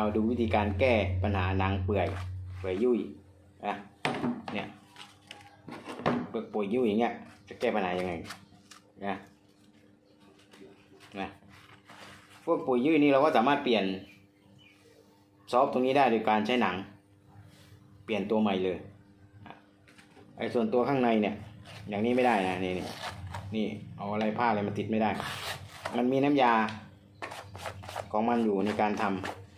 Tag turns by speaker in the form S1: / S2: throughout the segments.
S1: เอาดูวิธีการแก้ปัญหาหนังเปื่อยเปื่อยยุ่ยนะเนี่ยเปลือกป่วยยุ่ยอย่างเงี้ยจะแก้ปัญหายังไงนะนะพวกปุ๋ยยุ่ยนี่เราก็สามารถเปลี่ยนซอฟต์ตรงนี้ได้โดยการใช้หนัง เปลี่ยนตัวใหม่เลยไอ้ส่วนตัวข้างในเนี่ย อย่างนี้ไม่ได้นะนี่นี่นี่เอาอะไรผ้าอะไรมาติดไม่ได้ มันมีน้ำยาของมันอยู่ในการทำ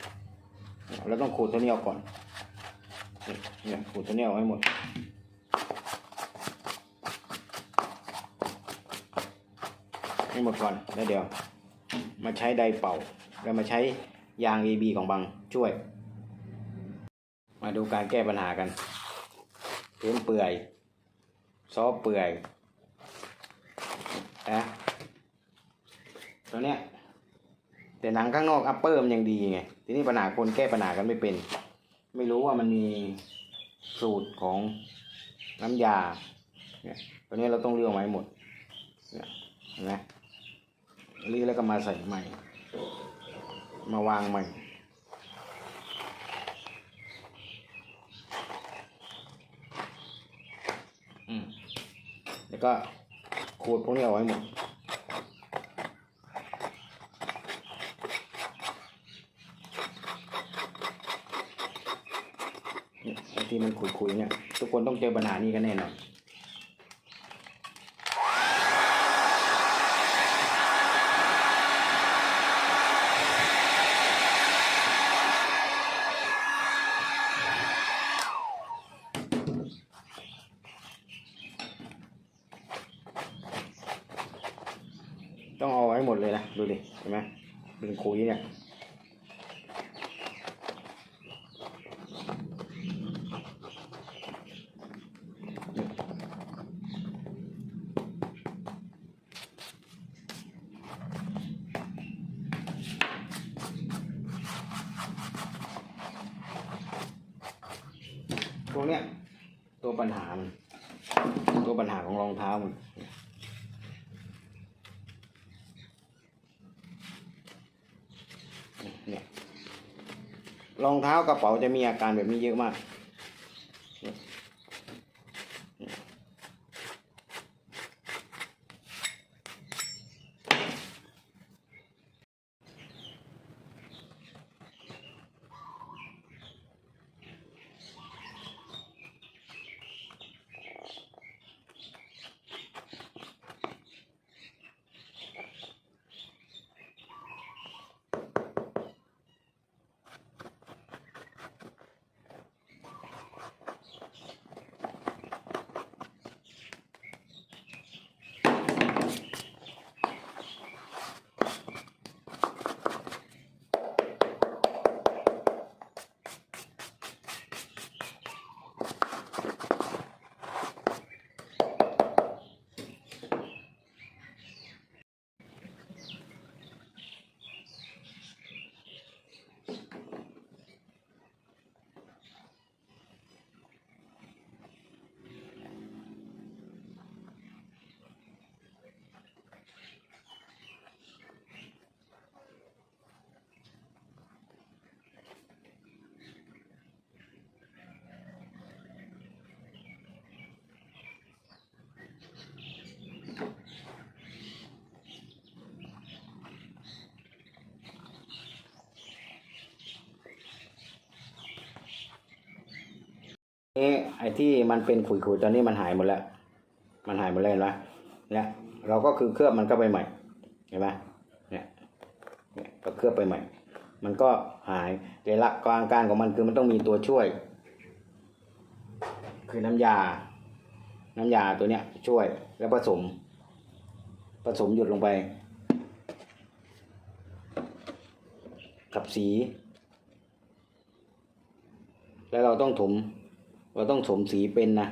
S1: เราต้องขูดตัวนี้ออกก่อนเนี่ยขูดตัวนี้ออกให้หมดให้หมดก่อนแล้วเดี๋ยว มาใช้ไดเป่า แล้วมาใช้ยาง AB ของบังช่วย มาดูการแก้ปัญหากันพื้นเปื่อย ซอฟเปื่อยนะตัวเนี้ย แต่หนังข้างนอกอัปเปอร์มันยังดีไง ทีนี้ปัญหาคนแก้ปัญหากันไม่เป็น ไม่รู้ว่ามันมีสูตรของน้ำยาเนี่ยตัวนี้เราต้องเลือกไว้หมดเนี่ยเห็นไหมรีแล้วก็มาใส่ใหม่ มาวางใหม่อืมแล้วก็ขูดพวกนี้เอาไว้หมด นี่ยที่มันคุยๆเนี่ย ทุกคนต้องเจอปัญหานี้กันแน่นอนต้องเอาไว้หมดเลยนะ ดูดิ เห็นไหมเป็นคุยเนี่ย พวกเนี้ยตัวปัญหามันตัวปัญหาของรองเท้ามันเนี่ยรองเท้ากระเป๋าจะมีอาการแบบนี้เยอะมาก นี่ไอ้ที่มันเป็นขุยๆตอนนี้มันหายหมดแล้ว มันหายหมดเลยเห็นไหมเนี่ยเราก็คือเคลือบมันเข้าไปใหม่ เห็นไหมเนี่ยเนี่ยก็เคลือบไปใหม่ มันก็หายแต่หลักการการของมันคือมันต้องมีตัวช่วย คือน้ำยา น้ำยาตัวเนี้ยช่วยแล้วผสม ผสมหยดลงไป กับสี แล้วเราต้องถม เราต้องถมสีเป็นนะ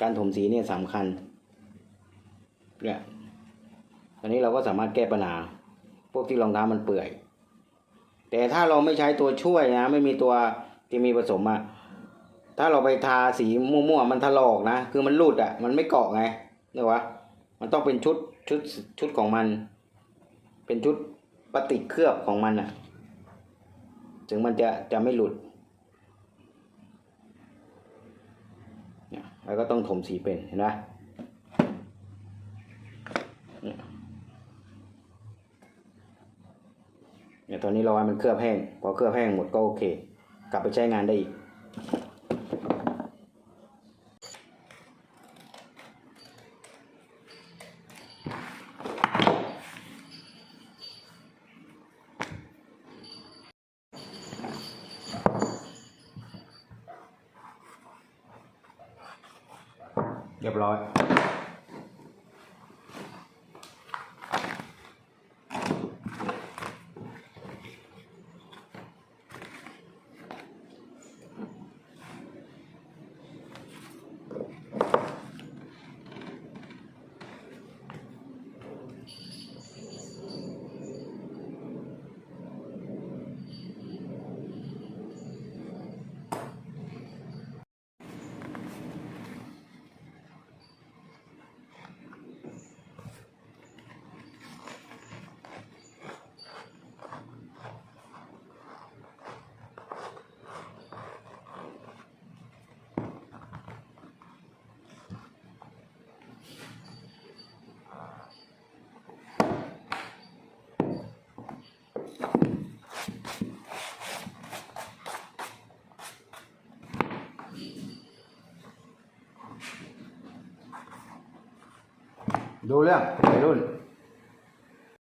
S1: การถมสีเนี่ยสำคัญเนี่ยตอนนี้เราก็สามารถแก้ปัญหา พวกที่รองเท้ามันเปื่อย แต่ถ้าเราไม่ใช้ตัวช่วยนะ ไม่มีตัวที่มีผสมอะถ้าเราไปทาสีมั่วๆมันถลอกนะ คือมันรูดอะมันไม่เกาะไงเนี่ยวะ มันต้องเป็นชุดชุดชุดของมัน เป็นชุดปฏิกเคลือบของมันอะถึงมันจะจะไม่หลุดเนี่ย แล้วก็ต้องถมสีเป็นเห็นไหมเนี่ยตอนนี้เราให้มันเคลือบแห้ง พอเคลือบแห้งหมดก็โอเค กลับไปใช้งานได้อีก เรี ยบร้อ